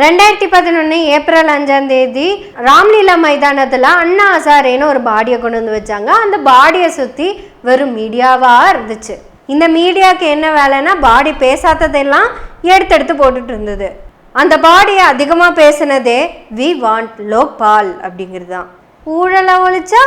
ரெண்டாயிரத்தி பதினொன்று ஏப்ரல் அஞ்சாம் தேதி ராம்லீலா மைதானத்தில் அண்ணா ஹசாரேன்னு ஒரு பாடியை கொண்டு வந்து வச்சாங்க. அந்த பாடியை சுற்றி வெறும் மீடியாவாக இருந்துச்சு. இந்த மீடியாவுக்கு என்ன வேலைன்னா பாடி பேசாததெல்லாம் எடுத்தெடுத்து போட்டுட்டு இருந்தது. அந்த பாடியை அதிகமாக பேசினதே வி வாண்ட் லோக்பால் அப்படிங்கிறது தான் ஊழலை ஒழிச்சா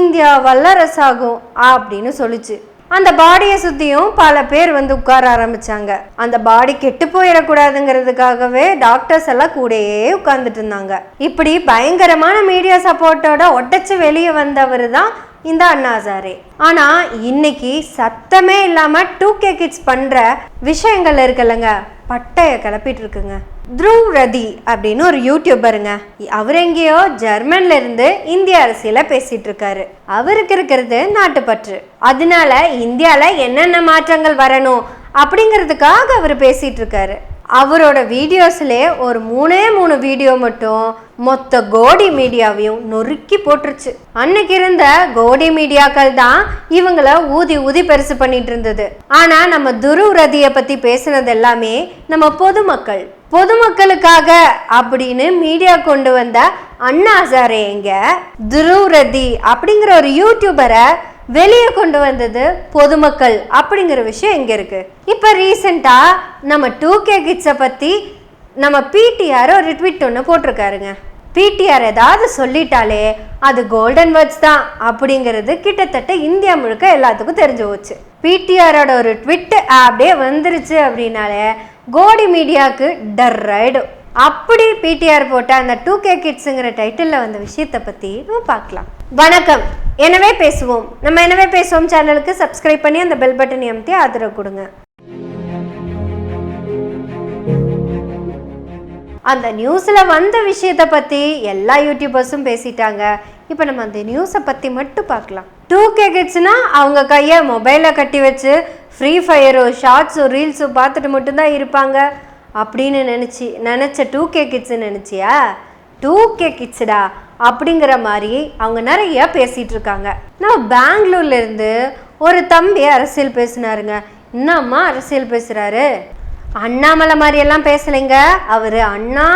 இந்தியா வல்லரசாகும் அப்படின்னு சொல்லுச்சு. அந்த பாடியை சுற்றியும் பல பேர் வந்து உட்கார ஆரம்பிச்சாங்க. அந்த பாடி கெட்டு போயிடக்கூடாதுங்கிறதுக்காகவே டாக்டர்ஸ் எல்லாம் கூடயே உட்கார்ந்துட்டு இருந்தாங்க. இப்படி பயங்கரமான மீடியா சப்போர்ட்டோட ஒட்டச்சு வெளியே வந்தவர் தான் இந்த அண்ணாசாரே ஆனால் இன்னைக்கு சத்தமே இல்லாமல் டூ கே கிட்ஸ் பண்ணுற விஷயங்கள் இருக்குல்லங்க. பட்டையை கிளப்பிட்டு இருக்குங்க. த்ருவ் ரதி அப்படின்னு ஒரு யூடியூபருங்க அவர் எங்கேயோ ஜெர்மன்ல இருந்து இந்திய அரசியல பேசிட்டு இருக்காரு. அவருக்கு இருக்கிறது நாட்டுப்பற்று. அதனால இந்தியால என்னென்ன மாற்றங்கள் வரணும் அப்படிங்கிறதுக்காக அவர் பேசிட்டு இருக்காரு. அவரோட வீடியோஸ்லே ஒரு மூணே மூணு வீடியோ மட்டும் மொத்த கோடி மீடியாவையும் நொறுக்கி போட்டுருச்சு. அன்னைக்கு இருந்த கோடி மீடியாக்கள் தான் இவங்கள ஊதி ஊதி பெருசு பண்ணிட்டு இருந்தது. ஆனா நம்ம துருரதியை பத்தி பேசுனது எல்லாமே நம்ம பொதுமக்கள். பொதுமக்களுக்காக அப்படின்னு மீடியா கொண்டு வந்த அண்ணா ஹசாரே எங்க? துருரதி அப்படிங்கிற ஒரு யூடியூபரை வெளியே கொண்டு வந்தது பொதுமக்கள் அப்படிங்கிற விஷயம் எங்க இருக்கு. இப்போ ரீசெண்டாக நம்ம டூ கே கிட்ஸை பற்றி நம்ம பிடிஆர் ஒரு ட்விட் ஒன்று போட்டிருக்காருங்க. பிடிஆர் ஏதாவது சொல்லிட்டாலே அது கோல்டன் வேர்ட்ஸ் தான் அப்படிங்கிறது கிட்டத்தட்ட இந்தியா முழுக்க எல்லாத்துக்கும் தெரிஞ்சு போச்சு. பிடிஆரோட ஒரு ட்விட்டு அப்படியே வந்துருச்சு அப்படின்னாலே கோடி மீடியாவுக்கு டர் ஆயிடும் அப்படி பிடிஆர் போட்ட அந்த டூ கே கிட்ஸுங்கிற டைட்டிலில் வந்த விஷயத்தை பற்றி நம்ம பார்க்கலாம். வணக்கம். எனவே பேசுவோம். நம்ம எனவே பேசுவோம் சேனலுக்கு சப்ஸ்கிரைப் பண்ணி அந்த பெல் பட்டன் அமுத்தி ஆதரவு கொடுங்க. அந்த நியூஸில் வந்த விஷயத்தை பற்றி எல்லா யூடியூபர்ஸும் பேசிட்டாங்க. இப்போ நம்ம அந்த நியூஸை பற்றி மட்டும் பார்க்கலாம். டூ கே கிட்ஸ்னா அவங்க கையை மொபைலை கட்டி வச்சு ஃப்ரீ ஃபயரோ ஷார்ட்ஸோ ரீல்ஸோ பார்த்துட்டு மட்டும்தான் இருப்பாங்க. அப்படின்னு நினச்சி நினச்ச டூ கே கிட்ஸு நினச்சியா? டூ கே கிட்ஸ்டா அப்படிங்கிற மாதிரி அவங்க நிறைய பேசிகிட்டு இருக்காங்க. நான் பெங்களூர்லேருந்து ஒரு தம்பி அரசியல் பேசினாருங்க. என்னம்மா அரசியல் பேசுகிறாரு அண்ணாமலை மாதிரியெல்லாம் பேசலைங்க. அவர் அண்ணா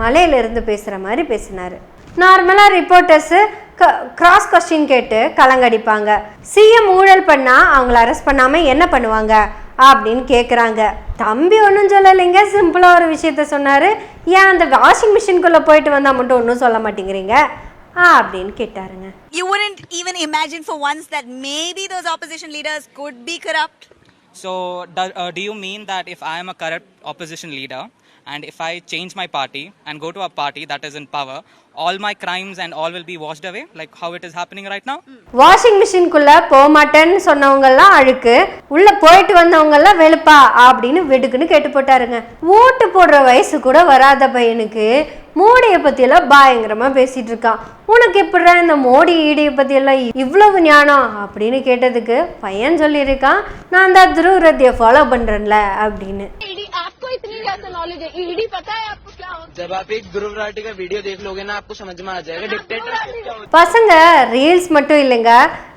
மலையிலிருந்து பேசுகிற மாதிரி பேசினார். நார்மலாக ரிப்போர்ட்டர்ஸு க கிராஸ் கொஸ்டின் கேட்டு கலங்கடிப்பாங்க. சிஎம் ஊழல் பண்ணால் அவங்கள அரெஸ்ட் பண்ணாமல் என்ன பண்ணுவாங்க? அப்படின்னு கேட்குறாங்க தம்பி ஒன்றும் சொல்லலைங்க. சிம்பிளாக ஒரு விஷயத்த சொன்னார். ஏன் அந்த வாஷிங் மிஷின்குள்ளே போயிட்டு வந்தால் மட்டும் ஒன்றும் சொல்ல மாட்டேங்கிறீங்க? அப்படின்னு கேட்டாருங்க. You wouldn't even imagine for once that maybe those opposition leaders could be corrupt? So, do, uh, do you mean that if I am a corrupt opposition leader and if I change my party and go to a party that is in power, all my crimes and all will be washed away, like how it is happening right now? Washing மிஷின்குள்ள போக மாட்டேன்னு சொன்னவங்கெல்லாம் அழுக்கு. உள்ள போயிட்டு வந்தவங்க எல்லாம் வெளுப்பா அப்படின்னு வெடுக்குன்னு கேட்டு போட்டாருங்க. ஓட்டு போடுற வயசு கூட வராத பையனுக்கு மோடியை பற்றியெல்லாம் பயங்கரமா பேசிட்டு இருக்கான். உனக்கு எப்படிடா இந்த மோடி ஈடியை பற்றியெல்லாம் இவ்வளவு ஞானம் அப்படின்னு கேட்டதுக்கு பையன் சொல்லியிருக்கான். நான் தான் துருவரத்தியை ஃபாலோ பண்ணுறேன்ல அப்படின்னு. आपको इतनी कैसे नॉलेज है ईडी पता है आपको क्या होता जब आप एक ध्रुव राठी का वीडियो देख लोगे ना आपको समझ में आ जाएगा डिक्टेटर பசங்க ரீல்ஸ் மட்டும் இல்லைங்க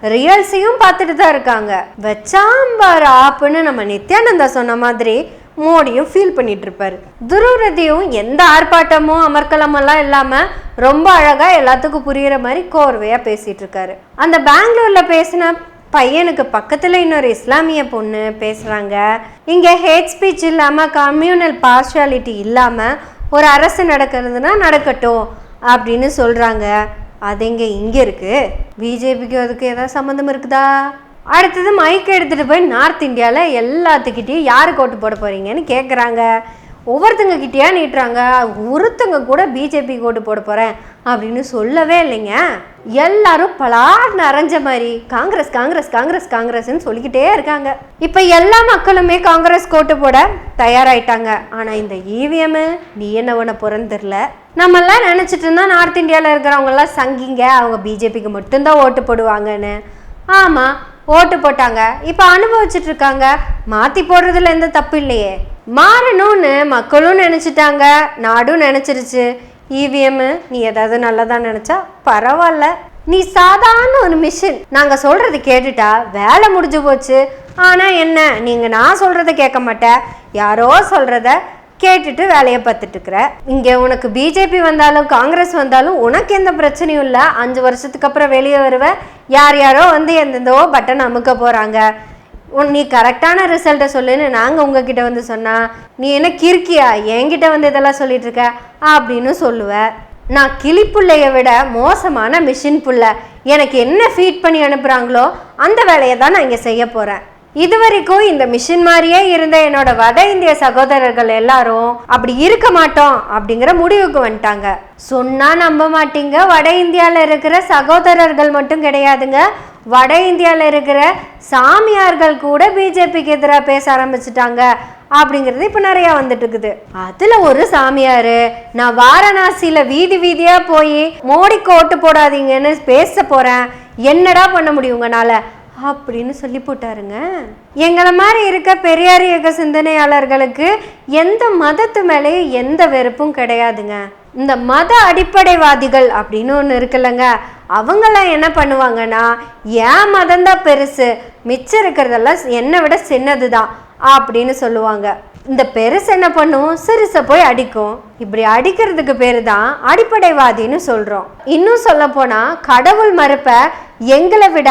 ரியல்ஸையும் பார்த்துட்டு தான் இருக்காங்க வச்சாம்பார் ஆப்புன்னு நம்ம நித்யானந்தா சொன்ன மாதிரி மோடியும் ஃபீல் பண்ணிட்டு இருப்பாரு துருவரதியும் எந்த ஆர்ப்பாட்டமும் அமர்க்கலமெல்லாம் இல்லாம ரொம்ப அழகா எல்லாத்துக்கும் புரியுற மாதிரி கோர்வையா பேசிட்டு இருக்காரு அந்த பெங்களூர்ல பேசின பையனுக்கு பக்கத்தில் இன்னொரு இஸ்லாமிய பொண்ணு பேசுகிறாங்க இங்கே ஹேட் ஸ்பீச் இல்லாமல் கம்யூனல் பார்ஷியாலிட்டி இல்லாமல் ஒரு அரசு நடக்கிறதுனா நடக்கட்டும் அப்படின்னு சொல்கிறாங்க அது இங்கே இங்கே இருக்குது பிஜேபிக்கு அதுக்கு ஏதாவது சம்மந்தம் இருக்குதா? அடுத்தது மைக் எடுத்துகிட்டு போய் நார்த் இந்தியாவில் எல்லாத்துக்கிட்டேயும் யாருக்கு ஓட்டு போட போறீங்கன்னு கேட்குறாங்க ஒவ்வொருத்தங்க கிட்டேயா நீட்டுறாங்க? ஒருத்தங்க கூட பிஜேபி ஓட்டு போட போகிறேன் அப்படின்னு சொல்லவே இல்லைங்க. எல்லாரும் பலார் நிறைஞ்ச மாதிரி காங்கிரஸ் காங்கிரஸ் காங்கிரஸ் காங்கிரஸ்ன்னு சொல்லிக்கிட்டே இருக்காங்க. இப்போ எல்லா மக்களுமே காங்கிரஸ் கோட்டு போட தயாராயிட்டாங்க. ஆனால் இந்த இவிஎம் நீ என்ன ஒன்று பிறந்துடல நம்மெல்லாம் நினச்சிட்டு இருந்தா நார்த் இந்தியாவில் இருக்கிறவங்கெல்லாம் சங்கிங்க. அவங்க பிஜேபிக்கு மட்டும்தான் ஓட்டு போடுவாங்கன்னு. ஆமாம் ஓட்டு போட்டாங்க. இப்போ அனுபவிச்சுட்டு இருக்காங்க. மாற்றி போடுறதுல எந்த தப்பு இல்லையே. மாறணும்னு மக்களும் நினச்சிட்டாங்க நாடும் நினச்சிருச்சு. இவிஎம் நீ ஏதாவது நல்லதா நினச்சா பரவாயில்ல. நீ சாதாரண ஒரு மிஷின் நாங்கள் சொல்கிறது கேட்டுட்டா வேலை முடிஞ்சு போச்சு. ஆனால் என்ன நீங்கள் நான் சொல்கிறத கேட்க மாட்டேன். யாரோ சொல்கிறத கேட்டுட்டு வேலையை பார்த்துட்டு இருக்கிற. இங்கே உனக்கு பிஜேபி வந்தாலும் காங்கிரஸ் வந்தாலும் உனக்கு எந்த பிரச்சனையும் இல்லை. அஞ்சு வருஷத்துக்கு அப்புறம் வெளியே வருவேன் யார் யாரோ வந்து எந்தெந்தோ பட்டன் அமுக்க போகிறாங்க உன் நீ கரெக்டான ரிசல்ட்டை சொல்லுன்னு நாங்கள் உங்ககிட்ட வந்து சொன்னால் நீ என்ன கிறுக்கியா? என்கிட்ட வந்து இதெல்லாம் சொல்லிட்டு இருக்க? அப்படின்னு சொல்லுவேன் நான் கிளிப்புள்ளைய விட மோசமான மிஷின் புள்ள. எனக்கு என்ன ஃபீட் பண்ணி அனுப்புகிறாங்களோ அந்த வேலையை தான் நான் இங்கே செய்ய போகிறேன் இது வரைக்கும் இந்த மிஷின் மாதிரியே இருந்த என்னோட வட இந்திய சகோதரர்கள் எல்லாரும் அப்படி இருக்க மாட்டோம் அப்படிங்கிற முடிவுக்கு வந்துட்டாங்க. சொன்னா நம்ப மாட்டீங்க. வட இந்தியாவில் இருக்கிற சகோதரர்கள் மட்டும் கிடையாதுங்க. வட இந்தியாவில் இருக்கிற சாமியார்கள் கூட பிஜேபிக்கு எதிராக பேச ஆரம்பிச்சிட்டாங்க அப்படிங்கிறது இப்போ நிறையா வந்துட்டு இருக்குது அதில் ஒரு சாமியார் நான் வாரணாசியில் வீதி வீதியாக போய் மோடிக்கு ஓட்டு போடாதீங்கன்னு பேச போகிறேன் என்னடா பண்ண முடியும் உங்களால்? அப்படின்னு சொல்லி போட்டாருங்க. எங்களை மாதிரி இருக்க பெரியார் இயக்க சிந்தனையாளர்களுக்கு எந்த மதத்து மேலேயும் எந்த வெறுப்பும் கிடையாதுங்க. இந்த மத அடிப்படைவாதிகள் அப்படின்னு ஒன்று இருக்குல்லங்க. அவங்கெல்லாம் என்ன பண்ணுவாங்கன்னா ஏன் மதம் தான் பெருசு. மிச்சம் இருக்கிறதெல்லாம் என்னை விட சின்னது தான் அப்படின்னு சொல்லுவாங்க. இந்த பெருசு என்ன பண்ணும்? சிறுசை போய் அடிக்கும். இப்படி அடிக்கிறதுக்கு பேர் தான் அடிப்படைவாதின்னு சொல்கிறோம் இன்னும் சொல்ல போனால் கடவுள் மறுப்ப எங்களை விட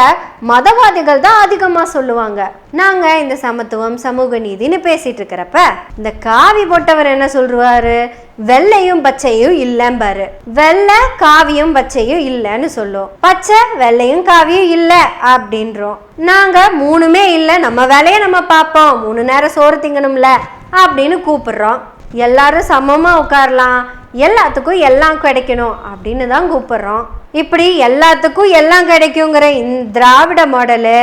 மதவாதிகள் தான் அதிகமாக சொல்லுவாங்க. நாங்கள் இந்த சமத்துவம் சமூக நீதினு பேசிட்டு இருக்கிறப்ப இந்த காவி போட்டவர் என்ன சொல்லுவாரு வெள்ளையும் பச்சையும் இல்லைம்பாரு. வெள்ளை காவியும் பச்சையும் இல்லைன்னு சொல்லும். பச்சை வெள்ளையும் காவியும் இல்லை அப்படின்றோம். நாங்கள் மூணுமே இல்லை நம்ம வேலையை நம்ம பார்ப்போம். மூணு நேரம் சோறு திங்கணும்ல அப்படின்னு கூப்பிடுறோம். எல்லாரும் சமமாக உட்காரலாம். எல்லாத்துக்கும் எல்லாம் கிடைக்கணும் அப்படின்னு தான் கூப்பிடுறோம். இப்படி எல்லாத்துக்கும் எல்லாம் கிடைக்குங்கிற இந்த திராவிட மாடலு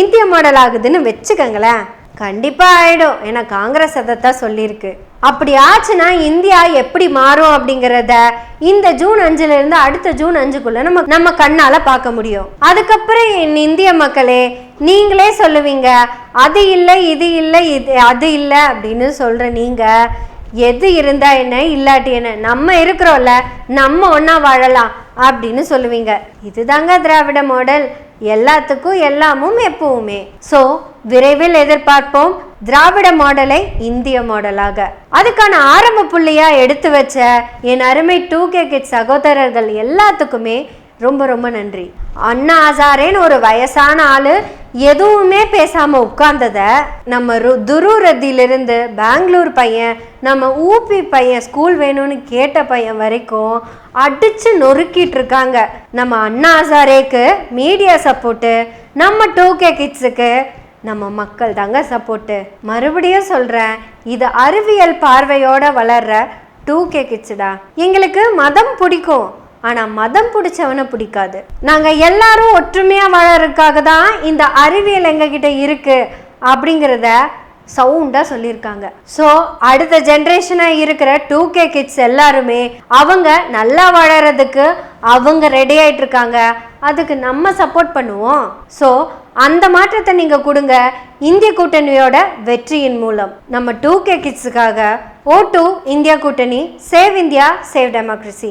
இந்திய மாடல் ஆகுதுன்னு வச்சுக்கோங்களேன். கண்டிப்பாக ஆயிடும். ஏன்னா காங்கிரஸ் அதைத்தான் சொல்லியிருக்கு. அப்படி ஆச்சுன்னா இந்தியா எப்படி மாறும் அப்படிங்கிறத இந்த ஜூன் அஞ்சுல இருந்து அடுத்த ஜூன் அஞ்சுக்குள்ள நம்ம நம்ம கண்ணால பார்க்க முடியும். அதுக்கப்புறம் என் இந்திய மக்களே நீங்களே சொல்லுவீங்க அது இல்லை இது இல்லை இது அது இல்லை அப்படின்னு சொல்ற நீங்க எது இருந்தா என்ன இல்லாட்டி என்ன? நம்ம இருக்கிறோம்ல நம்ம ஒன்றா வாழலாம் அப்படின்னு சொல்லுவீங்க. இதுதாங்க திராவிட மாடல். எல்லாத்துக்கும் எல்லாமும் எப்பவுமே. ஸோ விரைவில் எதிர்பார்ப்போம் திராவிட மாடலை இந்திய மாடலாக. அதுக்கான ஆரம்ப புள்ளியா எடுத்து வச்ச என் அருமை டூ கே கிட் சகோதரர்கள் எல்லாத்துக்குமே ரொம்ப ரொம்ப நன்றி. அண்ணா ஹசாரேன்னு ஒரு வயசான ஆளு எதுவுமே பேசாம உட்கார்ந்தத நம்ம ரு துருரதியிலிருந்து பெங்களூர் பையன் நம்ம ஊபி பையன் ஸ்கூல் வேணும்னு கேட்ட பையன் வரைக்கும் அடிச்சு நொறுக்கிட்டு இருக்காங்க நம்ம அண்ணா ஹசாரேக்கு மீடியா சப்போர்ட்டு நம்ம டூ கே கிட்ஸுக்கு நம்ம மக்கள் தாங்க சப்போர்ட்டு. மறுபடியும் சொல்கிறேன் இது அறிவியல் பார்வையோட வளர்ற டூ கே கிட்ஸுடா. எங்களுக்கு மதம் பிடிக்கும். ஆனால் மதம் பிடிச்சவனை பிடிக்காது. நாங்கள் எல்லாரும் ஒற்றுமையாக வாழறதுக்காக தான் இந்த அறிவியல் எங்ககிட்ட இருக்கு அப்படிங்கிறத சவுண்டாக சொல்லியிருக்காங்க. ஸோ அடுத்த ஜென்ரேஷனாக இருக்கிற டூ கே கிட்ஸ் எல்லாருமே அவங்க நல்லா வாழறதுக்கு அவங்க ரெடி ஆயிட்டு இருக்காங்க. அதுக்கு நம்ம சப்போர்ட் பண்ணுவோம். ஸோ அந்த மாற்றத்தை நீங்கள் கொடுங்க. இந்திய கூட்டணியோட வெற்றியின் மூலம். நம்ம டூ கே கிட்ஸுக்காக ஓ டூ இந்தியா கூட்டணி சேவ் இந்தியா சேவ் டெமோக்ரஸி